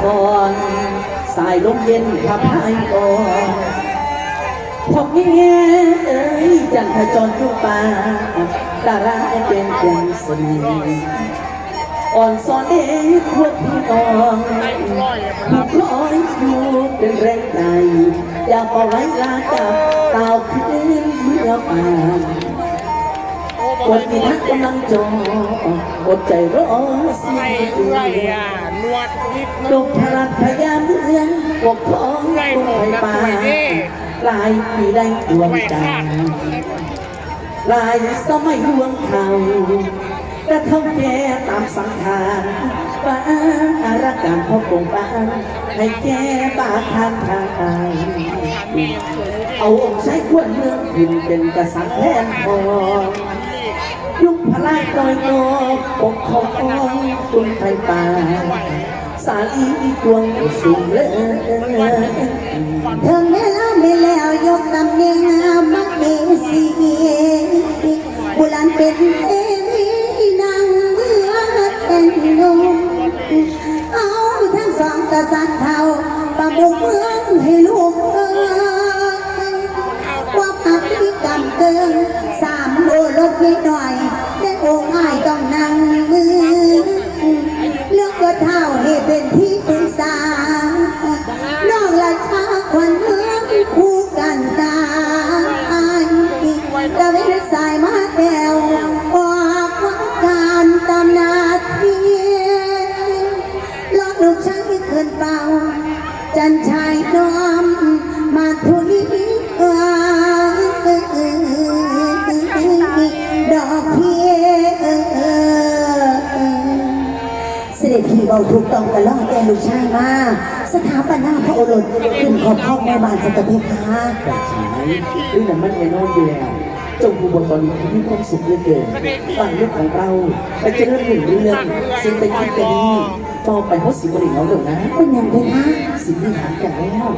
คอน สายลมเย็นขับพายอ่อนพอแง่เอ้ยจันทจรอยู่ป่าดาราเป็นเป็นสนีอ่อนสอนเด็กพวกพี่น้องผู้คอยอยู่เป็นแรงใจอย่าปล่อยลากับเต่าขึ้นเมื่อป่า นวันนี้นักกำลังจออดใจรอสิไรไรอะนวดนิดลงกพลัดพยามเมืองปกครองกรุงไทยป่าหลายปีได้ดวงใจ ลายสมัยดวงเขากระเท่าแก่ตามสังขารป้าอารักการพ่อปงป้านให้แก่บาทานทางอายเอาองค์ใช้ขวดเมืองขึ้นเป็นกษัตริย์แทนพอยุคพ ลายลอยโลกปกครองกรุงไทยป่าสาลีดวงสูงเลยถึงเวลาไม่แล้วยกตำเนียงมักเมสีบุรันเป็นเอวีนางเมื่อเป็นนมเอาทั้งสองกษัตริย์เท่าประบุกเมืองให้ลูก เป็นที่ ถูกต้องตลอดแต่ลูกชายมาสถาปนาพระโอรสขึ้นขอบพ่อแม่บานสตเพคะแต่ฉายเรื่องนั้นมันแน่นอนอยู่แล้วจงภูบนตอนนี้มีความสุขเหลือเกินฟังเรื่องของเราไปเจริญหนึ่งเรื่องสิ่งไปคิดกันดีต่อไปเขาสิบริเอาเดี๋ยวนะเป็นอย่างไรคะสิ่งที่หากันแล้ว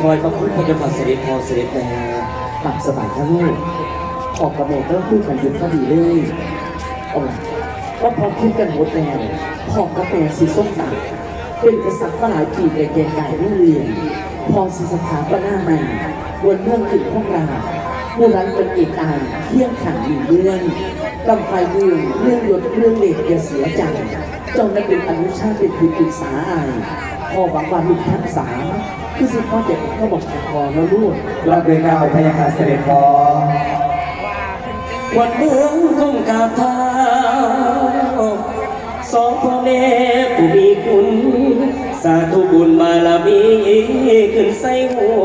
คอยประคุณพระเจ้าค่ะเสด็จพ่อเสด็จแม่ตามสบายครับลูกออกกระโดดเริ่มพูดกันอยู่พอดีเลยเอาล่ะ ก็พอคิดกันหมดแล้วพอกระแตสีส้มตาเป็นกษัตริย์มาหลายปีแก่ๆไก่รุ่งเรืองพอสิสถาปนาใหม่บนเมืองขึ้นพวกเราผู้นั้นเป็นเอกอายเที่ยงขันอยู่เรื่องกำไฟเมืองเรื่องยศเรื่องเล็กอย่าเสียใจเจ้านั้นเป็นอนุชาติเป็นที่ปรึกษาอายพอหวังว่าลูกทั้งสามคือสิพ่อเจ็บก็บอกพอแล้วลูกรับด้วยเกล้าพระยาค่ะเสด็จพ่อวันเมืองคงกราบเท้า สองพ่อแม่ผู้มีคุณ สาธุบุญบารมีขึ้นใส่หัว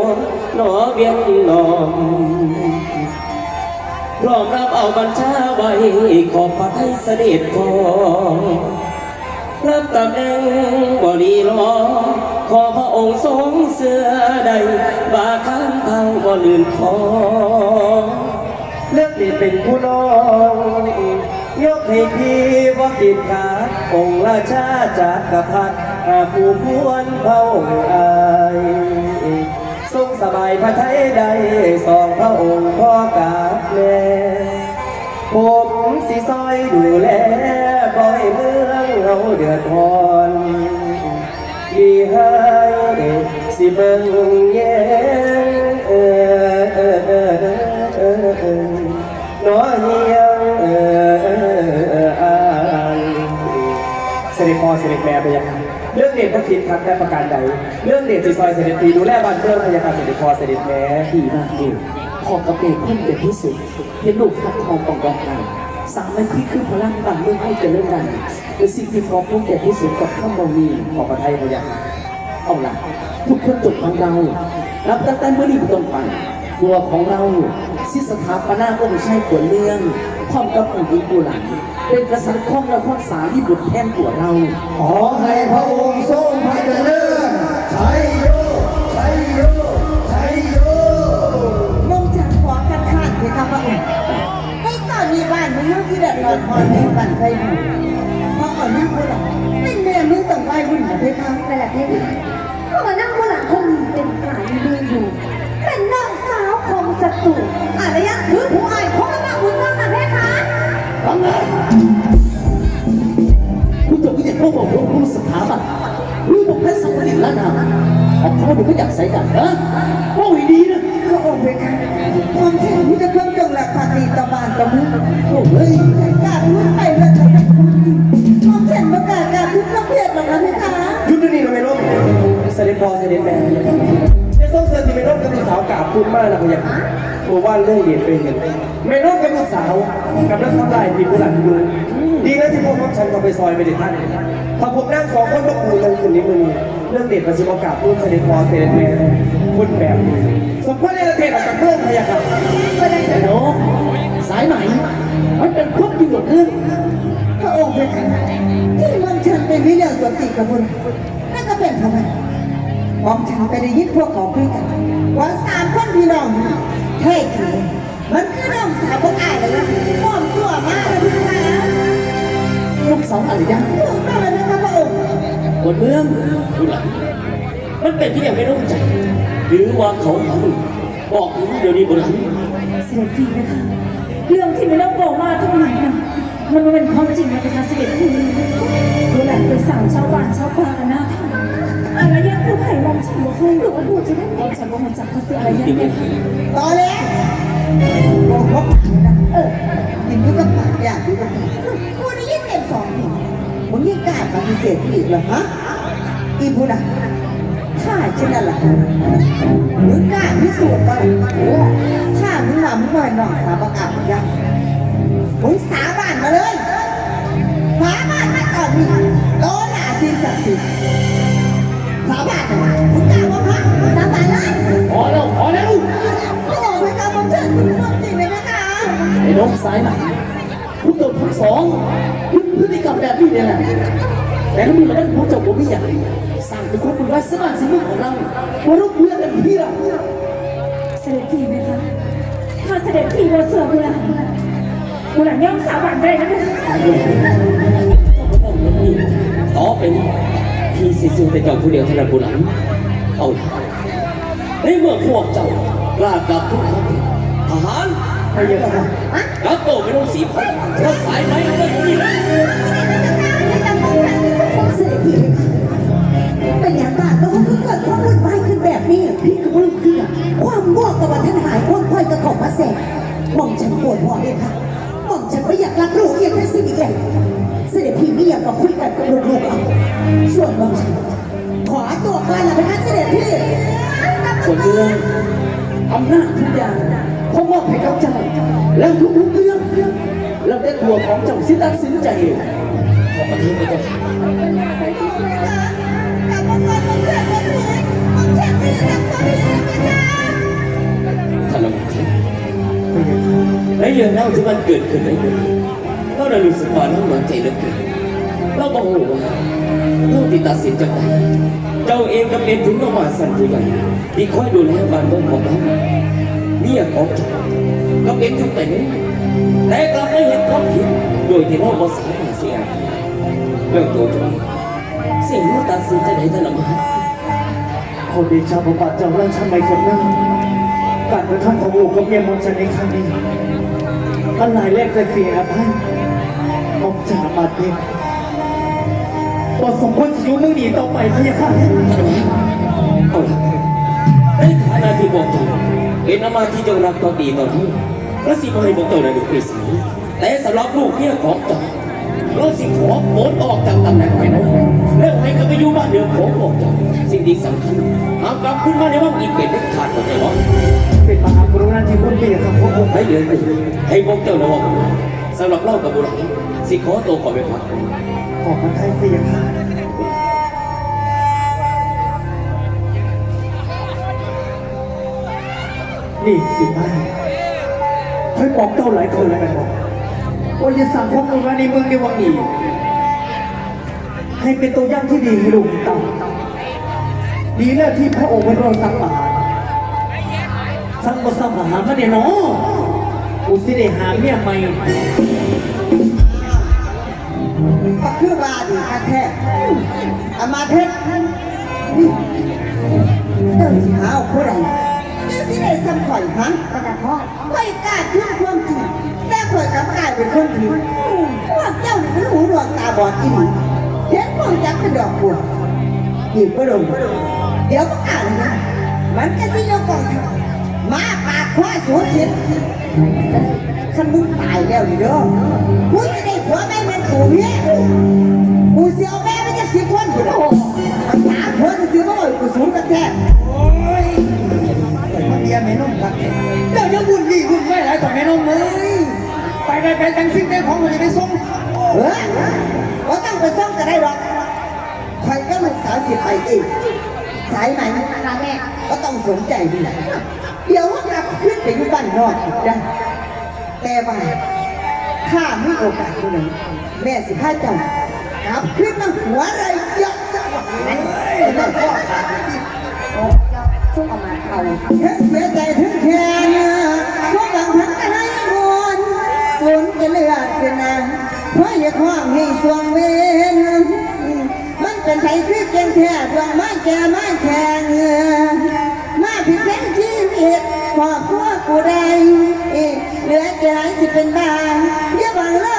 หนอเวียนหนอมพร้อมรับเอาบัญชาไว้ขอบพระไทยเสด็จพอรับตำแหน่งบริรอขอพระองค์ทรงเสื้อใดบาข้ามเท้าบ่ลื่นคอเลือกดีเป็นผู้น้อง ยกให้พี่ว่ากินขา องค์ราชาจากกพัดอาผู้พวนเผ่าอายทรงสบายพระไทยใดสองพระองค์พ่อกาบแม่ผมสิซอยดูแลปล่อยเมืองเราเดือดร้อนที่ให้สิเบิ่งแย่ แม่ไปยังไงเรื่องเด็กพระคิดครับได้ประการใด เรื่องเด็กสีซอยเสด็จพีดูแลบ้านเมืองพยาการเสด็จพอเสด็จแม่ดีมากลูกพอกระเปรพุ่มเต็มที่สุดเห็นลูกทักทองปองกองกันสามนาทีคือพลังบังเมื่องให้เจริญกันเป็นสิ่งที่พร้อมพุ่มเต็มที่สุดกับข้ามบมีขอบพระไทยพยาค่ะเอาล่ะทุกคนจบของเรารับตั้งแต่เมื่อนี้เป็นต้นไปตัวของเราสิสถาปนาองค์ชัยขวนเมืองพร้อมกับองค์อินบุหลัง เป็นกษัตริย์ข้องและข้องสาที่บุตรแทนตัวเรา ขอให้พระองค์ทรงพระเจริญชัยโยชัยโยชัยโยลงจากขวากันขาดเพคะพระองค์ให้ตอนนี้บ้านเมืองที่เดือดร้อนพอในบ้านใครหมู่เพราะก่อนหน้าผู้หลังเป็นแม่มือ ผู้จบผู้ใหญ่ไปวกบอกว่ารู้สถาบันรู้บอกแพทย์สังเกตแล้วนะออกเขาดูไม่อยากใส่กันฮะว่าอีดีนะพระองค์เพคะความเช่นที่จะเพิ่มจงหลักปฏิตบานตะมือโอ้เฮ้ยกาดพูดไปแล้วจะเป็นคนดีความเช่นประกาศการทุกประเภทหรอกนะเพคะยุดนี่เราไม่ร่มเสด็จพ่อเสด็จแม่ในส่งเสริมที่ไม่ร่มกับลูกสาวกราบพูดมากนะพะยะ ค่ะบอกว่าเรื่องเดียดไปเห็นไม่ร่มกับลูกสาวกำลังทำลายปีบุหลันอยู่ดีนะที่พวกฉันเข้าไปซอยไปเด็ดท่านพอผมนั่งสองคนก็ปูกันคืนนี้มือเรื่องเด็ดประสิทธิ์กราบพูดเสด็จพอเสด็จแม่คนแบบสมควรในประเทศออกจากเมืองพะยะค่ะแต่โน้สายไหมมันเป็นพวกอยู่กับเรื่องพระองค์เพคะที่มันฉันเป็นวิเรื่องตัวติดกับคุณนั่นก็เป็นทำไมมอมฉันไปได้ยินพวกของพี่กันว่าสามคนพี่น้อง เท่จริงมันคือน้องสาวพวกอ้ายเลยนะมอมตัวมากเลยพี่คะลูกสาวอะไรยังถูกต้องเลยนะคะพระองค์บนเมืองบุหลันมันเป็นที่ยังไม่รู้ใจหรือว่าเขาหามึงบอกมึงว่าเดี๋ยวนี้บุหลันเสด็จพี่นะคะเรื่องที่ไม่ต้องบอกมาทั้งหลายนะมันไม่เป็นความจริงนะคะเสด็จพี่ดูแลเป็นสาวชาวบ้านชาวป่านะอะไรยั งคือไผ่ลมฉันบอกเลยหรือว่าดูจะได้เราฉันว่ามันจับเขาเสีอะไรยังไงต่อเลยบอกว่าเออยินดีกับปากอยากดีกับปากกูได้ยินเต็มสองหัวมึงยังกล้าปฏิเสธอีกเหรอฮะอีพูดอะถ้าเช่นนั้นล่ะมึงกล้าพิสูจน์ก่อนถ้ามึงมามึงหน่อยหน่อยสาบกาศยังมึงสาบานมาเลยสาบานมาก่อนนี่โตหนาสิ่งศักสิ องสายไหมพวกเราทั้งสองพฤติกรรมแบบนี้เนี่ยแหละแต่ถ้ามีมาด้านพวกเจ้าผมไม่อยากสั่งเป็นคนเป็นวาสนาสิ่งของเราว่าลูกเพื่อนกันเพี่เราเสด็จพี่ไหมคะถ้าเสด็จพี่เราเสือบุหลานบุหลานย่อมสาบานได้นะต่อเป็นพี่สิซึ่งเป็นเจ้าผู้เดียวเท่านั้นบุหลันเอาละในเมื่อพวกเจ้ากล้ากับทุกคนทหาร พะยะค่ะกลับโตไม่ต้องสีพันเราสายไหมเอาไว้ที่นี่เสด็จพี่เป็นอย่างบ้างแล้วก็เกิดความวุ่นวายขึ้นแบบนี้พี่ก็ไม่รู้คือความง่วงกับวันท่านหายคนค่อยกระขอบมาแสกหม่อมฉันปวดหัวเลยค่ะหม่อมฉันไม่อยากรับรู้เอียงทั้งสิ้นอีกแล้วเสด็จพี่ไม่อยากมาคุยกันกับลูกๆเอาส่วนหม่อมฉันขอตัวก่อนละนะคะเสด็จพี่คนเมืองอำนาจทุกอย่างเขามอบให้กับเจ้า แล้วทุกๆเรื่องเราได้ตัวของเจ้าสิตัดสินใจเองขอประเทศไปเจ้าค่ะกลับมานหม่อมฉันหม่อมฉันไม่อยากรับความเห็นนะคะท่านลำเทนในเรื่องเล่าที่มันเกิดขึ้นในเมืองเราได้รู้สึกว่าเราหนักใจเหลือเกินเราบอกว่าเราติดตัดสินจากไหนเจ้าเองก็เป็นถึงนมาสันผู้ใหญ่ที่คอยดูแลบ้านเมืองของเราเนี่ยของเจ้า ก็เป็นทั้งแต่นี้แต่กลับไม่เห็นความผิดโดยที่เราบ่สามารถเสียเรื่องตัวเจ้าเองสิ่งที่เราตัดสินจะไหนท่านลำพันคนดีชาวบาเจ้าราชมัยคนนั้นการกระทำของลูกกับเมียมนฉันในครั้งนี้มันหลายแรกแต่เสียอภัยมองจ่ามาเต็มบทสมควรสิวมือหนีต่อไปพะยะค่ะเอาล่ะในฐานะที่บอกเจ้าเป็นอามาที่เจ้ารักต่อดีต่อที่ และสิบ่ให้บอกเจ้าในลูกปีสีแต่สำหรับลูกเนี่ยของเจ้าเราสิขอโอนออกจากตำแหน่งไปนะแล้วให้กลับไปอยู่บ้านเดิมของบอกเจ้าสิ่งที่สำคัญหากกลับขึ้นมาในว่างอีกเป็นเด็ดขาดของเจ้าเนาะเป็นมหากรุณาธิคุณพะยะค่ะพระองค์ให้เดินไปให้บอกเจ้านะว่าสำหรับเล่ากับบุรุษสิขอตัวขอไปพักขอบพระทัยพะยะค่ะนี่สิไม่ เคยบอกเจ้าหลายคนแล้วกันบอกว่าอย่าสั่งความรุนแรงในเมืองในวังนี้ให้เป็นตัวอย่างที่ดีให้ลูกให้เต่าดีแล้วที่พระองค์เป็นรองสั่งอาหารสั่งมาสั่งอาหารมาเนี่ยเนาะอุสิได้หาเมียใหม่ก็คือบาดีค่ะแท้อามาเพชรนี่เจ้าสิหาเอาผู้ใดเจ้าสิได้ซ้ำข่อยฮะกระดาษพ่อ ข่อยกล้าขึ้นความจริงแต่ข่อยกลับกลายเป็นคนผิดพวกเจ้านี่มันหูหนวกตาบอดอีหลีเห็นมองจักเป็นดอกบัวอีกก็ลงเดี๋ยวก็อ่านนะมันก็สิโยกกองทัพมาปาดคว้าสวนเสียขันมึงตายแล้วนี่เด้อมึงจะได้ผัวแม่เป็นผัวเมียกูเสียวแม่ไม่จะสิบคนกูโอ้ภาษาผัวจะสิบคนกูสูงกันแท้ ยร์แม่นุ่มครับเดี๋ยวจะวุ่นวี่วุ่นไม่ไรต่อแม่นุ่มเลยไปไปไปแต่งสิ่งแต่งของมันจะไปส่งเออว่าต้องไปซ่อมก็ได้หรอกใครก็ลูกสาวสิไปเองสายไหนค่ะแม่ก็ต้องสนใจดีเดี๋ยวว่ากลับขึ้นไปอยู่บ้านนอกอีกได้แต่ว่าถ้ามีโอกาสดูหนึ่งแม่สิพาเจ้ากลับขึ้นมาหัวอะไรเยอะจังนั่นนั่นพ่อขาด ที่ช่วงออกมาเขาเสียใจถึงแค่พวกบางพันก็ให้มวนฝนจะเลือดเป็นนางเพราะอยากห้องให้สวงเวนมันเป็นไผคือเก่งแท้ดวงไม้แก่ไม้แข็งมาผิดแผนชีวิตครอบครัวกกูได้เหลือใจสิเป็นบ้าอย่าบังเล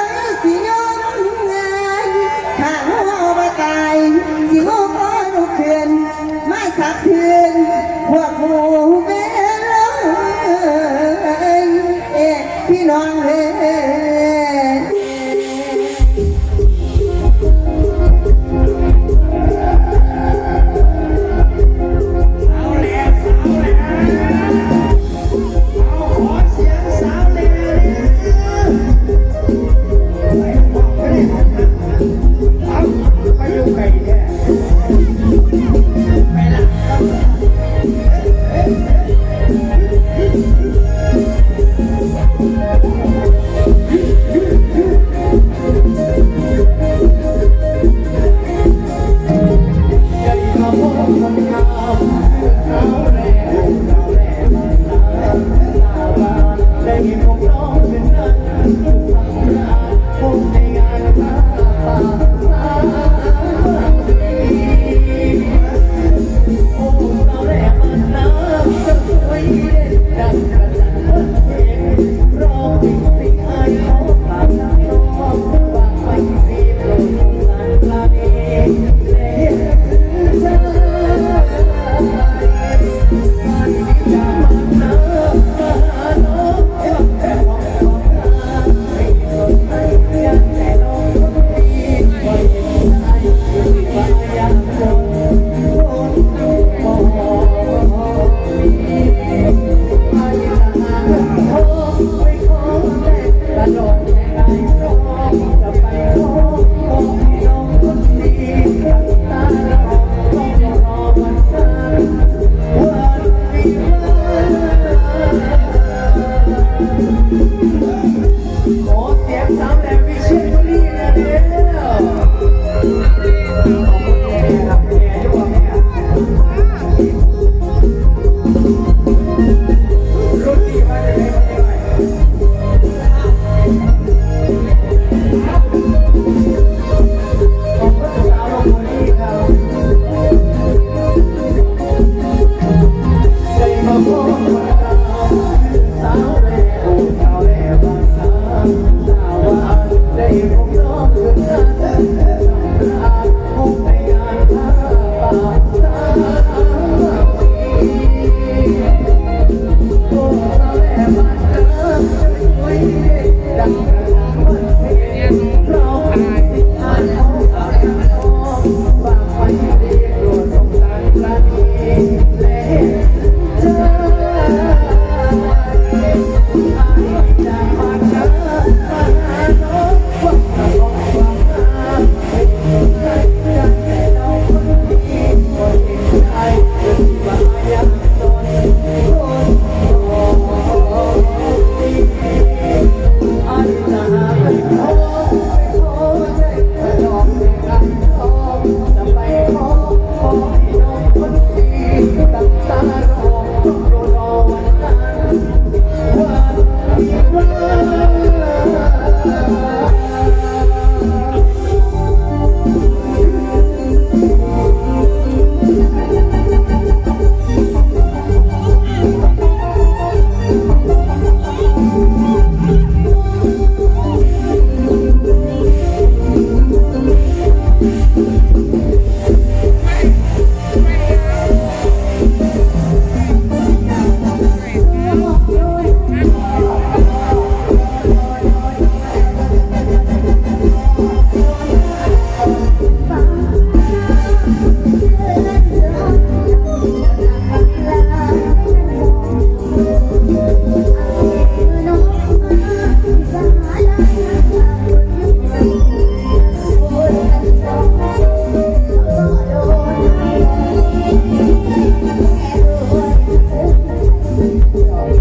Yeah.